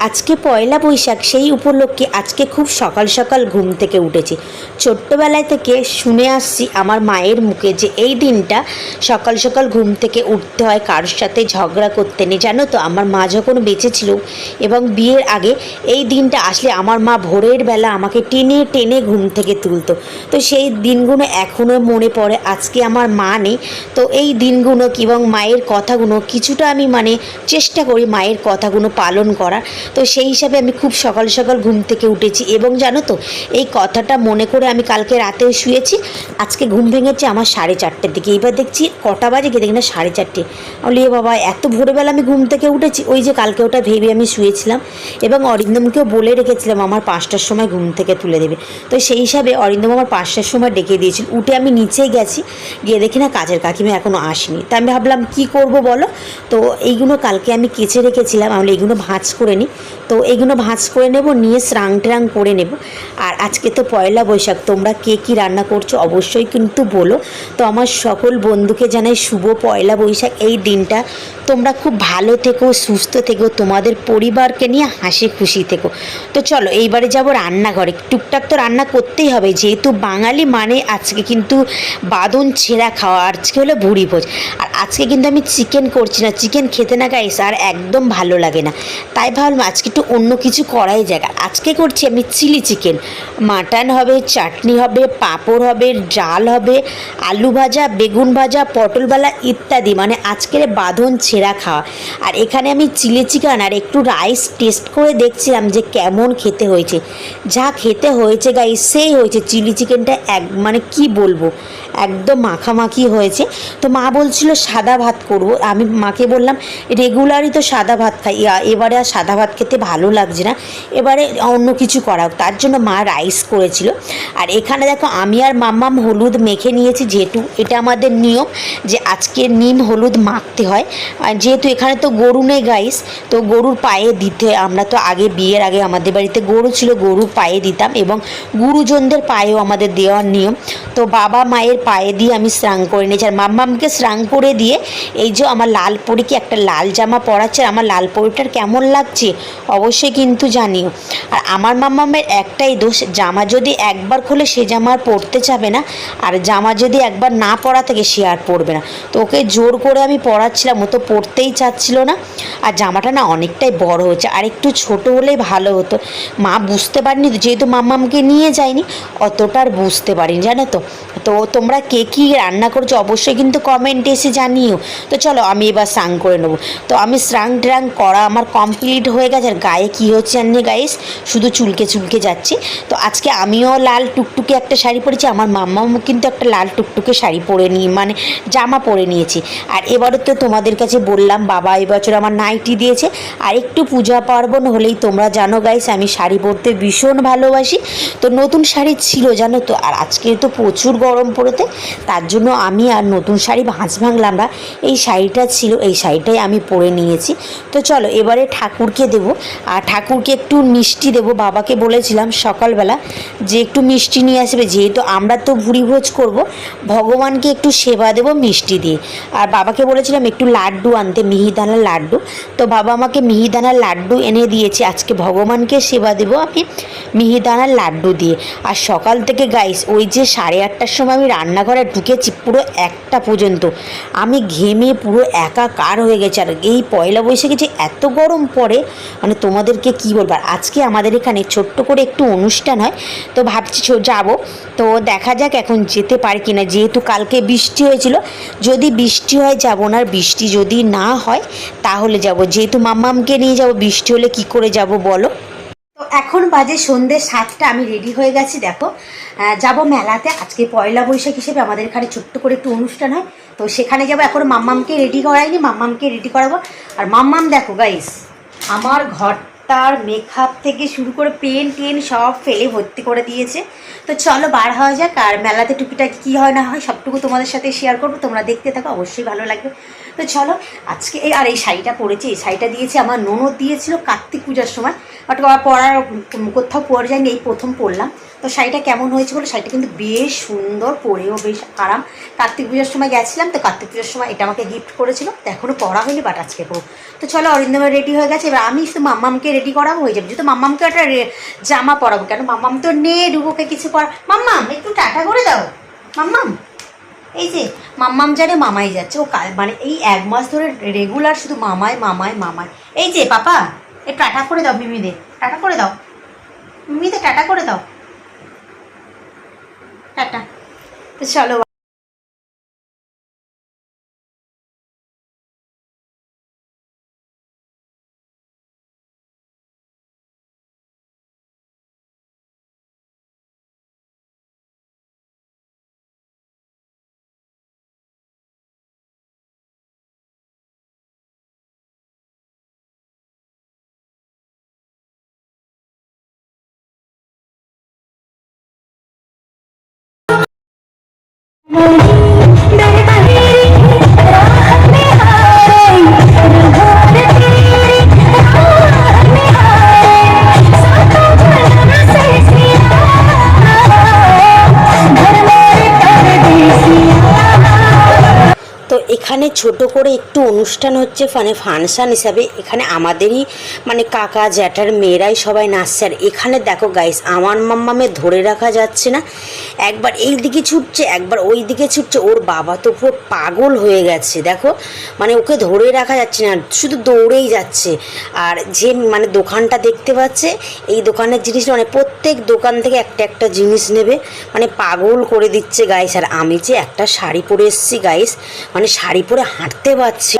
আজকে পয়লা বৈশাখ, সেই উপলক্ষে আজকে খুব সকাল সকাল ঘুম থেকে উঠেছি। ছোট্টবেলায় থেকে শুনে আসছি আমার মায়ের মুখে যে এই দিনটা সকাল সকাল ঘুম থেকে উঠতে হয় কারোর সাথে ঝগড়া করতে নেই। জানো তো, আমার মা যখন বেঁচে ছিল এবং বিয়ের আগে এই দিনটা আসলে আমার মা ভোরের বেলা আমাকে টেনে টেনে ঘুম থেকে তুলতো। তো সেই দিনগুলো এখনও মনে পড়ে, আজকে আমার মা নেই। তো এই দিনগুলো এবং মায়ের কথাগুলো কিছুটা আমি মানে চেষ্টা করি মায়ের কথাগুলো পালন করার। তো সেই হিসাবে আমি খুব সকাল সকাল ঘুম থেকে উঠেছি। এবং জানো তো এই কথাটা মনে করে আমি কালকে রাতেও শুয়েছি আজকে ঘুম ভেঙেছে আমার সাড়ে চারটের দিকে। এবার দেখছি কটা বাজে গিয়ে দেখি না সাড়ে চারটে। বলি, বাবা এত ভোরবেলা আমি ঘুম থেকে উঠেছি? ওই যে কালকে ওটা ভেবে আমি শুয়েছিলাম। এবং অরিন্দমকেও বলে রেখেছিলাম আমার পাঁচটার সময় ঘুম থেকে তুলে দেবে। তো সেই হিসাবে অরিন্দম আমার পাঁচটার সময় ডেকে দিয়েছিল। উঠে আমি নিচে গেছি গিয়ে দেখি না কাজের কাকিমা এখনও আসেনি। তা আমি ভাবলাম কি করব বলো? তো এইগুলো কালকে আমি কেচে রেখেছিলাম। আমি এইগুলো ভাঁজ করে নিই তো এগুলো ভাঁজ করে নেব, নিয়ে স্রাং ট্রাং করে নেব। আর আজকে তো পয়লা বৈশাখ, তোমরা কে কী রান্না করছ অবশ্যই কিন্তু বলো। তো আমার সকল বন্ধুকে জানাই শুভ পয়লা বৈশাখ। এই দিনটা তোমরা খুব ভালো থেকো, সুস্থ থেকো, তোমাদের পরিবারকে নিয়ে হাসি খুশি থেকো। তো চলো, এইবারে যাব রান্নাঘরে। টুকটাক তো রান্না করতেই হবে, যেহেতু বাঙালি মানে আজকে কিন্তু বাদন ছেঁড়া খাওয়া, আজকে হলো ভুড়ি ভোজ। আর আজকে কিন্তু আমি চিকেন করছি না, চিকেন খেতে না গাইস, আর একদম ভালো লাগে না। তাই ভাবলাম আজকে একটু অন্য কিছু করাই যায় আজকে করছি আমি চিলি চিকেন। মাটন হবে, চাটনি হবে, পাঁপড় হবে, ডাল হবে, আলু ভাজা, বেগুন ভাজা, পটল বালা ইত্যাদি। মানে আজকের বাঁধন ছেঁড়া খাওয়া। আর এখানে আমি চিলি চিকেন আর একটু রাইস টেস্ট করে দেখছিলাম যে কেমন খেতে হয়েছে। যা খেতে হয়েছে গাই সেই হয়েছে চিলি চিকেনটা এক মানে কি বলব? একদম মাখামাখি হয়েছে। তো মা বলছিল, সাদা ভাত করব। আমি মাকে বললাম, রেগুলারই তো সাদা ভাত খাই। এবারে আর সাদা ভাত খেতে ভালো লাগছে না। এবারে অন্য কিছু করা হোক। তার জন্য মা রাইস করেছিল। আর এখানে দেখো, আমি আর মাম্মাম হলুদ মেখে নিয়েছি যেহেতু। এটা আমাদের নিয়ম যে আজকে নিম হলুদ মাখতে হয়। আর যেহেতু এখানে তো গরু নেই গাইস তো গরুর পায়ে দিতে। আমরা তো আগে বিয়ের আগে আমাদের বাড়িতে গরু ছিল, গরুর পায়ে দিতাম এবং গুরুজনদের পায়েও আমাদের দেওয়ার নিয়ম। তো বাবা মায়ের পায়ে দিয়ে আমি স্নান করে নিয়েছি। আর মাম্মামকে স্নান করে দিয়ে এই যে আমার লাল পরীকে একটা লাল জামা পরাচ্ছে আমার লাল পরীটার কেমন লাগছে অবশ্যই কিন্তু জানিও। আর আমার মাম্মামের একটাই দোষ, জামা যদি একবার খুলে সে জামা আর পরতে চাবে না, আর জামা যদি একবার না পরা থাকে সে আর পরবে না। তো ওকে জোর করে আমি পরাচ্ছিলাম, ও তো পরতেই চাচ্ছিল না। আর জামাটা না অনেকটাই বড় হচ্ছে, আর একটু ছোট হলেই ভালো হতো। মা বুঝতে পারিনি যেহেতু মাম্মামকে নিয়ে যায়নি, অতটা আর বুঝতে পারিনি, জানো তো? তো তোমরা কে কী রান্না করছ, অবশ্যই কিন্তু কমেন্টে এসে জানিও। তো চলো, আমি এবার স্নান করে নেব। তো আমি স্নান ট্রাং করা আমার কমপ্লিট হয়ে গেছে, আর গায়ে কী হচ্ছে জানি গাইস শুধু চুলকে চুলকে যাচ্ছি। তো আজকে আমিও লাল টুকটুকে একটা শাড়ি পরেছি, আমার মাম্মাও কিন্তু একটা লাল টুকটুকে শাড়ি পরে নিই মানে জামা পরে নিয়েছি। আর এবারও তো তোমাদের কাছে বললাম, বাবা এবছর আমার নাইটি দিয়েছে। আর একটু পূজা পার্বণ হলেই তোমরা জানো গাইস আমি শাড়ি পরতে ভীষণ ভালোবাসি। তো নতুন শাড়ি ছিল, জানো তো? আর আজকে তো প্রচুর গরম পড়েতে তার জন্য আমি আর নতুন শাড়ি ভাঁজ ভাঙলাম না। এই শাড়িটা ছিল, এই শাড়িটাই আমি পরে নিয়েছি। তো চলো, এবারে ঠাকুরকে দেব। আর ঠাকুরকে একটু মিষ্টি দেব। বাবাকে বলেছিলাম সকালবেলা যে একটু মিষ্টি নিয়ে আসবে। যেহেতু আমরা তো ভুড়ি ভোজ করব, ভগবানকে একটু সেবা দেব মিষ্টি দিয়ে। আর বাবাকে বলেছিলাম একটু লাড্ডু আনতে মিহিদানার লাড্ডু। তো বাবা আমাকে মিহিদানার লাড্ডু এনে দিয়েছে। আজকে ভগবানকে সেবা দেব আমি মিহিদানার লাড্ডু দিয়ে। আর সকাল থেকে গাইস ওই যে সাড়ে আটটার সময় আমি রান্নাঘরে ঢুকেছি পুরো একটা পর্যন্ত। আমি ঘেমে পুরো একাকার হয়ে গেছে। আর এই পয়লা বৈশাখে যে এত গরম পড়ে মানে তোমাদেরকে কী বলব? আজকে আমাদের এখানে ছোট্ট করে একটু অনুষ্ঠান হয়, তো ভাবছি যাব। তো দেখা যাক এখন যেতে পারি কিনা। যেহেতু কালকে বৃষ্টি হয়েছিল, যদি বৃষ্টি হয় যাব না, আর বৃষ্টি যদি না হয়, তাহলে যাব। যেহেতু মাম্মামকে নিয়ে যাব, বৃষ্টি হলে কি করে যাব বলো? এখন বাজে সন্ধ্যে সাতটা, আমি রেডি হয়ে গেছি, দেখো। যাব মেলাতে। আজকে পয়লা বৈশাখ হিসেবে আমাদের এখানে ছোট্ট করে একটু অনুষ্ঠান হয়। তো সেখানে যাব। এখন মাম্মামকে রেডি করাইনি, মাম্মামকে রেডি করাবো। আর মাম্মাম দেখো গাইস আমার ঘরটার মেকআপ থেকে শুরু করে পেন টেন সব ফেলে ভর্তি করে দিয়েছে। তো চলো বার হওয়া যাক, আর মেলাতে টুকিটাকি কী হয় না হয় সবটুকু তোমাদের সাথে শেয়ার করব। তোমরা দেখতে থাকো, অবশ্যই ভালো লাগবে। তো চলো, আজকে এই আর এই শাড়িটা পরেছি, এই শাড়িটা দিয়েছে আমার ননদ, দিয়েছিল কার্তিক পূজার সময়। বাট পরার কোথাও পরে যায়নি, এই প্রথম পরলাম। তো শাড়িটা কেমন হয়েছে বলে? শাড়িটা কিন্তু বেশ সুন্দর, পরেও বেশ আরাম। কার্তিক পূজার সময় গেছিলাম, তো কার্তিক পুজোর সময় এটা আমাকে গিফট করেছিল। তো এখনও পরা হয়নি বাট আজকে পরো তো চলো, অরিন্দমের রেডি হয়ে গেছে। এবার আমি শুধু মাম্মামকে রেডি করাবো হয়ে যাবে। যেহেতু মাম্মামকে একটা জামা পরাবো। কেন মাম্মাম তো নে ডুবোকে কিছু পরা মাম্মাম, একটু টাটা করে দাও। মাম্মাম, এই যে মাম্মাম জানে মামাই যাচ্ছে। ও কাল মানে এই এক মাস ধরে রেগুলার শুধু মামায় মামায় মামায় এই যে পাপা, এ টাটা করে দাও মিমিদের। টাটা করে দাও। মিমিদের টাটা করে দাও। টাটা। তো চলো তো এখানে ছোট করে একটু অনুষ্ঠান হচ্ছে মানে ফাংশন হিসাবে। এখানে আমাদেরই মানে কাকা, জ্যাঠার মেয়েরাই সবাই নাচছে। আর এখানে দেখো গাইস আমার মাম্মামে ধরে রাখা যাচ্ছে না। একবার এই দিকে ছুটছে, একবার ওই দিকে ছুটছে। ওর বাবা তো পুরো পাগল হয়ে গেছে, দেখো। মানে ওকে ধরে রাখা যাচ্ছে না, শুধু দৌড়েই যাচ্ছে। আর যে মানে দোকানটা দেখতে পাচ্ছে, এই দোকানের জিনিস মানে প্রত্যেক দোকান থেকে একটা একটা জিনিস নেবে। মানে পাগল করে দিচ্ছে গাইস আর আমি যে একটা শাড়ি পরে এসেছি গাইস মানে শাড়ি পরে হাঁটতে পারছি।